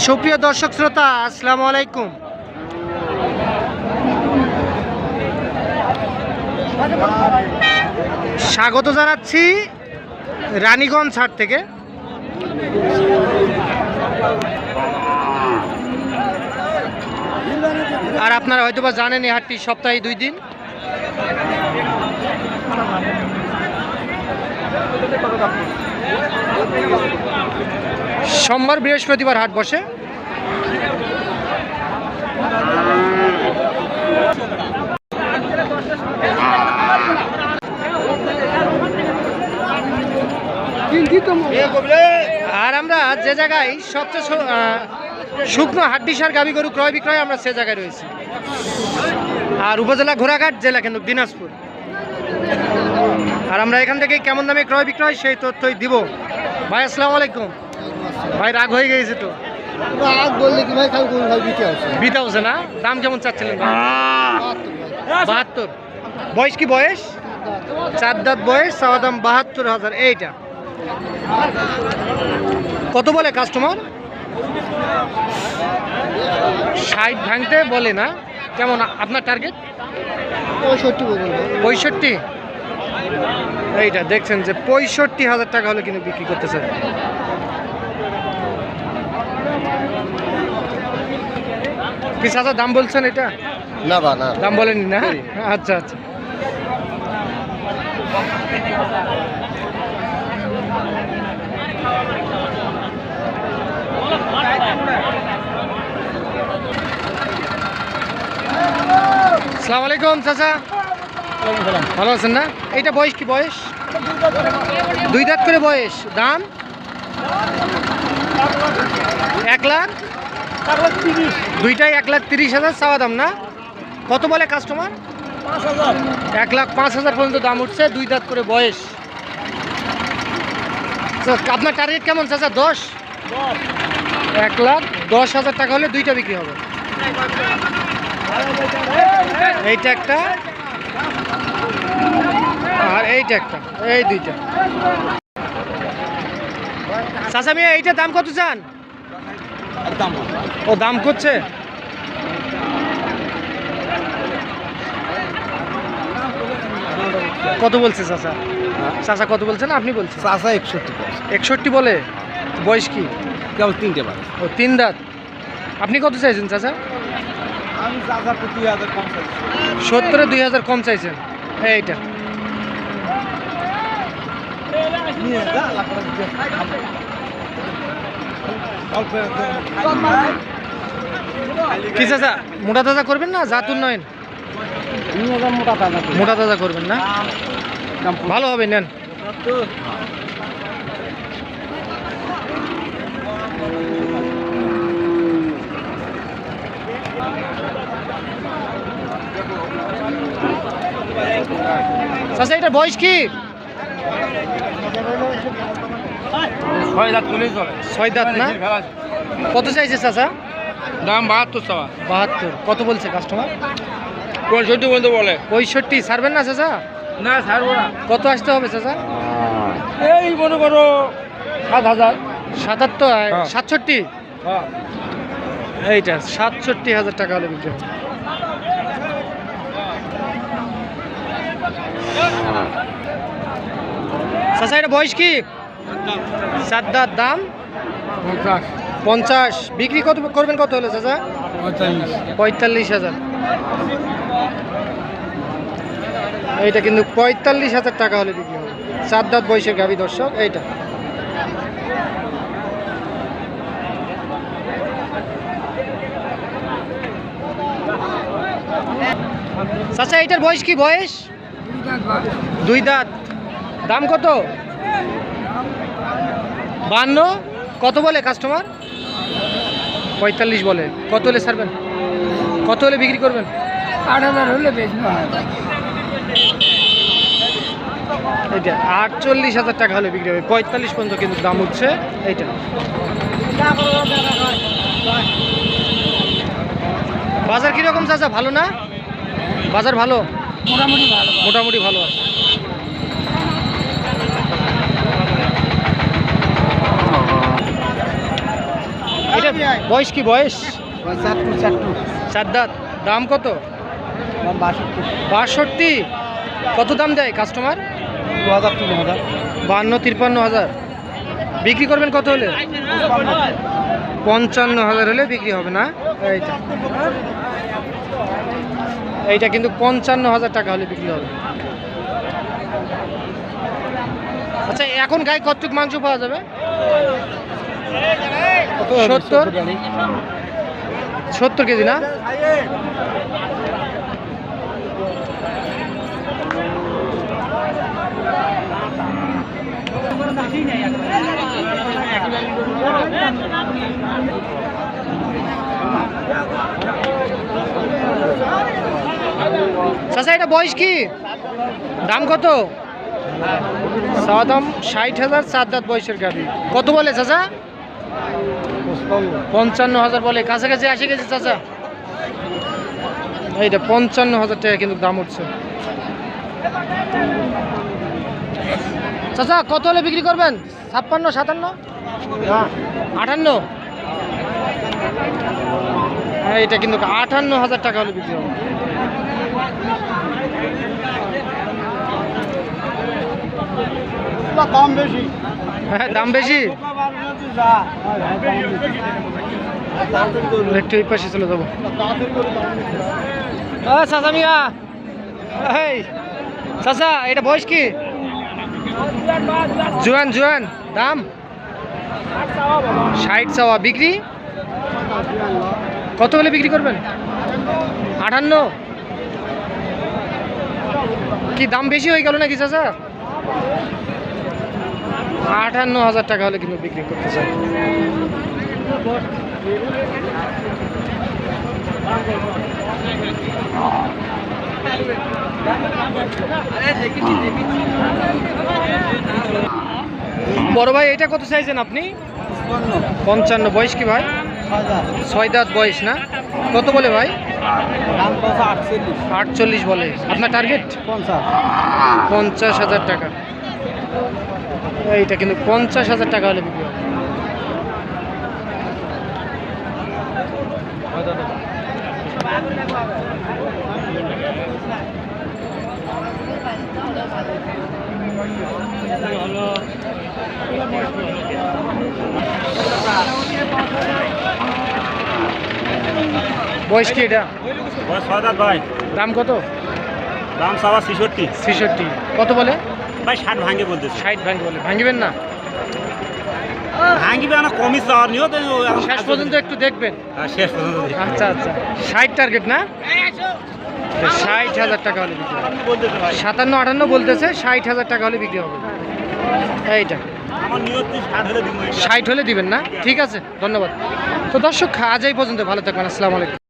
সুপ্রিয় দর্শক শ্রোতা, আসসালামু আলাইকুম। স্বাগত জানাচ্ছি রানীগঞ্জ হাট থেকে। আর আপনারা হয়তোবা জানেন এই হাটটি সপ্তাহে দুই দিন। সোমবার বৃহস্পতিবার হাট বসে। আর আমরা যে জায়গায় সবচেয়ে শুকনো হাড্ডিসার গাবি গরু ক্রয় বিক্রয় আমরা সে জায়গায় রয়েছি। আর উপজেলা ঘোড়াঘাট, জেলা কিন্তু দিনাজপুর। আর আমরা এখান থেকে কেমন দামে ক্রয় বিক্রয় সেই তথ্যই দিব। ভাই, আসসালামু আলাইকুম। ভাই রাগ হয়ে গিয়েছে তো। আগ বললে কি ভাই খালি কোন ভাই বিকে আছে। বিতা হচ্ছে না? দাম কেমন চাচ্ছিলেন বাহাত্তর। বয়স কি বয়স? চার দাঁত বয়স চাওয়া দাম বাহাত্তর হাজার। এইটা। কত বলে কাস্টমার ষাট ভাঙতে বলে না। কেমন? আপনার টার্গেট পঁয়ষট্টি পঁয়ষট্টি? এইটা দেখছেন যে পঁয়ষট্টি হাজার টাকা হলে কিন্তু বিক্রি করতে কি চাচা দাম বলছেন এটা? না বা না। দাম বলেনি না? আচ্ছা আচ্ছা। সালাম আলাইকুম চাচা। ভালো আছেন না? এটা বয়স কি বয়স? দুই দাঁত করে বয়স। দাম? এক লাখ? দুইটাই এক লাখ তিরিশ হাজার চাওয়া দাম না? কত বলে কাস্টমার এক লাখ পাঁচ হাজার পর্যন্ত দাম উঠছে দুই দাঁত করে বয়স। আপনার টার্গেট কেমন চাচা? দশ। এক লাখ দশ হাজার টাকা হলে দুইটা বিক্রি হবে। এইটা একটা। আর এইটা একটা। এই দুইটা। চাচা মিয়া এইটার দাম কত চান? ও দাম করছে? কত বলছে চাচা? চাচা কত বলছেন আপনি বলছেন? চাষা একষট্টি একষট্টি বলে? বয়স কি? কেবল তিনটে বার ও তিন দাঁত। আপনি কত চাইছেন চাচা? চাষা সত্তরে দুই হাজার কম চাইছেন। এইটা। কি চাচা, মোটা তাজা করবেন না জাত উন্নয়ন? মোটা তাজা করবেন না? ভালো হবে, নেন। চাচা, এটা বয়স কি? ছয় হাজার তুলেই চলে ছয় দাঁত না কত চাইছে চাচা? দাম বাহাত্তর চাওয়া। বাহাত্তর। কত বলছে কাস্টমার পঁয়ষট্টি পর্যন্ত বলে। পঁয়ষট্টি। ছাড়বেন না চাচা? না ছাড়বো না। কত আসতে হবে চাচা? এই মনে করো সাত হাজার। সাতাত্তর? হ্যাঁ। সাতষট্টি? হ্যাঁ। এইটা সাতষট্টি হাজার টাকা হলে বিক্রি হবে। চাচা এটা বয়স কি? সাদ্দার দাম? পঞ্চাশ। বিক্রি কত করবেন কত হলে চাচা? পঁয়তাল্লিশ। পঁয়তাল্লিশ হাজার। এইটা কিন্তু পঁয়তাল্লিশ হাজার টাকা হলে বিক্রি হবে। চার দাঁত বয়সের গাভী দর্শক এইটা। চাচা এইটার বয়স কি বয়স? দুই দাঁত। দাম কত? বান্ন? কত বলে কাস্টমার পঁয়তাল্লিশ বলে। কত হলে ছাড়বেন? কত হলে বিক্রি করবেন? আট হাজার হলে এইটা আটচল্লিশ হাজার টাকা হলে বিক্রি হবে। পঁয়তাল্লিশ পর্যন্ত কিন্তু দাম হচ্ছে এইটা। বাজার কীরকম চাচা? ভালো না? বাজার ভালো? মোটামুটি ভালো। মোটামুটি ভালো আছে এটা বয়স কি বয়স? চার দাঁত দাম কত? বাষট্টি। বাষট্টি? কত দাম দেয় কাস্টমার দু হাজার তিন হাজার। বান্ন তিপ্পান্ন হাজার। বিক্রি করবেন কত হলে? পঞ্চান্ন হাজার হলে বিক্রি হবে না? এইটা। এইটা কিন্তু পঞ্চান্ন হাজার টাকা হলে বিক্রি হবে। আচ্ছা এখন গায়ে কতটুক মাংস পাওয়া যাবে? সত্তর? সত্তর কেজি না? চাচা, এটা বয়স কি? দাম কত? চাওয়া ষাট হাজার, চার দাঁত বয়সের গাড়ি কত বলে চাচা? পঞ্চান্ন হাজার বলে কাছাকাছি আসে গেছে চাচা। এইটা পঞ্চান্ন হাজার টাকা কিন্তু দাম উঠছে। চাচা কত হলে বিক্রি করবেন? ছাপ্পান্ন সাতান্ন? আটান্ন? হ্যাঁ এটা কিন্তু আটান্ন হাজার টাকা হলে বিক্রি হবে। দাম বেশি? হ্যাঁ দাম বেশি? একটু এই পাশে চলে যাব। চাচা মিয়া। এই চাচা এটা বয়স কি? জুয়ান জুয়ান দাম? ষাট চাওয়া বিক্রি? কত হলে বিক্রি করবেন? আটান্ন? কি দাম বেশি হয়ে গেল নাকি চাচা? আটান্ন হাজার টাকা হলে কিন্তু বিক্রি করতে চাই। বড় ভাই এটা কত চাইছেন আপনি? পঞ্চান্ন। বয়স কি ভাই? ছয় দাঁত বয়স না? কত বলে ভাই? আটচল্লিশ। বলে। আপনার টার্গেট পঞ্চাশ। পঞ্চাশ হাজার টাকা। এইটা কিন্তু পঞ্চাশ হাজার টাকা হলে বিক্রি হবে। বয়স কি এটা? দাম কত? দাম সবার ছিষট্টি। ছেষট্টি। কত বলে? ভাই ষাট ভাঙে বলতেছে। ষাট ভাঙ বলে। ভাঙিবেন না? ভাঙিবে না কমই চাওয়ার নিও তো শেষ পর্যন্ত একটু দেখবেন। হ্যাঁ, শেষ পর্যন্ত আচ্ছা আচ্ছা। ষাট টার্গেট না? ষাট হাজার টাকা হলে বিক্রি হবে। সাতান্ন আটান্ন বলতেছে ষাট হাজার টাকা হলে বিক্রি হবে। এইটা। ষাট হলে দিবেন না? ঠিক আছে ধন্যবাদ। তো দর্শক আজ এই পর্যন্ত। ভালো থাকবেন। আসসালামু আলাইকুম।